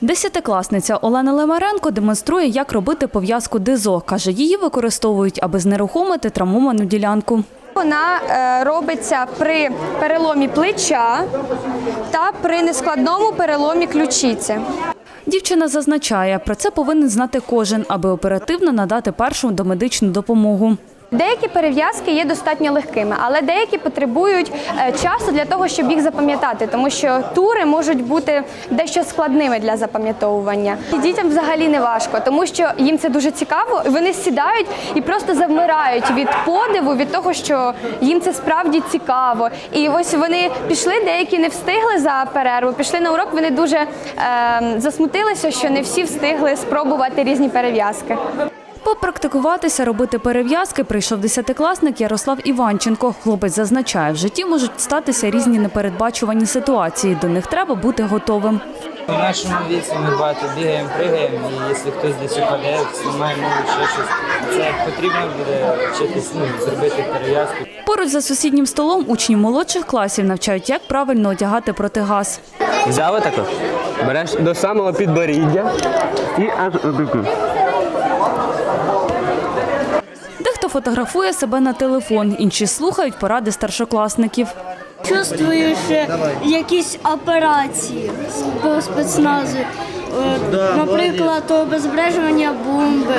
Десятикласниця Олена Лемаренко демонструє, як робити пов'язку ДИЗО. Каже, її використовують, аби знерухомити травмовану ділянку. Вона е, робиться при переломі плеча та при нескладному переломі ключиці. Дівчина зазначає, про це повинен знати кожен, аби оперативно надати першу домедичну допомогу. Деякі перев'язки є достатньо легкими, але деякі потребують е, часу для того, щоб їх запам'ятати, тому що тури можуть бути дещо складними для запам'ятовування. І Дітям взагалі не важко, тому що їм це дуже цікаво. Вони сідають і просто завмирають від подиву, від того, що їм це справді цікаво. І ось вони пішли, деякі не встигли за перерву. Пішли на урок. Вони дуже е, засмутилися, що не всі встигли спробувати різні перев'язки. Попрактикуватися робити перев'язки прийшов десятикласник Ярослав Іванченко. Хлопець зазначає, в житті можуть статися різні непередбачувані ситуації. До них треба бути готовим. У нашому віці ми багато бігаємо, пригаємо, і якщо хтось десь упаде, знімає ще щось, це потрібно буде вчитись ну, зробити перев'язку. Поруч за сусіднім столом учні молодших класів навчають, як правильно одягати протигаз. Взяв отако, береш до самого підборіддя і аж отаку. Фотографує себе на телефон, інші слухають поради старшокласників. Чувствуєш е, якісь операції по спецназу, Е, наприклад, обезбереження бомби.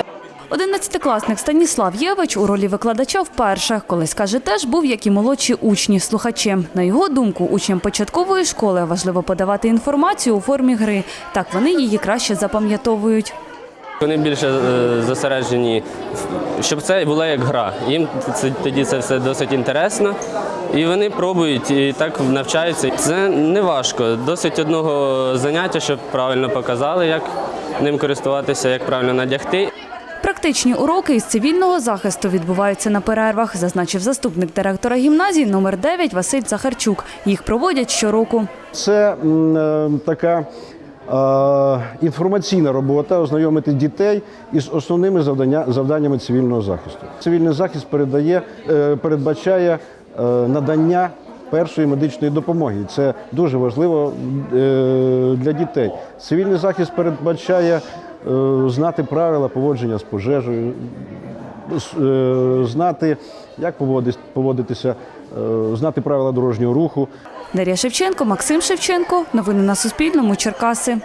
Одинадцятикласник Станіслав Євич у ролі викладача вперше. Колись каже, теж був, як і молодші учні, слухачем. На його думку, учням початкової школи важливо подавати інформацію у формі гри. Так вони її краще запам'ятовують. Вони більше е, зосереджені, щоб це була як гра. Їм це, тоді це все досить інтересно. І вони пробують і так навчаються. Це не важко. Досить одного заняття, щоб правильно показали, як ним користуватися, як правильно надягти. Практичні уроки із цивільного захисту відбуваються на перервах, зазначив заступник директора гімназії номер 9 Василь Захарчук. Їх проводять щороку. Це е, така інформаційна робота, ознайомити дітей із основними завдання, завданнями цивільного захисту. Цивільний захист передає, е, передбачає е, надання першої медичної допомоги. Це дуже важливо е, для дітей. Цивільний захист передбачає е, знати правила поводження з пожежею, е, знати, як поводитися, е, знати правила дорожнього руху. Дар'я Шевченко, Максим Шевченко. Новини на Суспільному. Черкаси.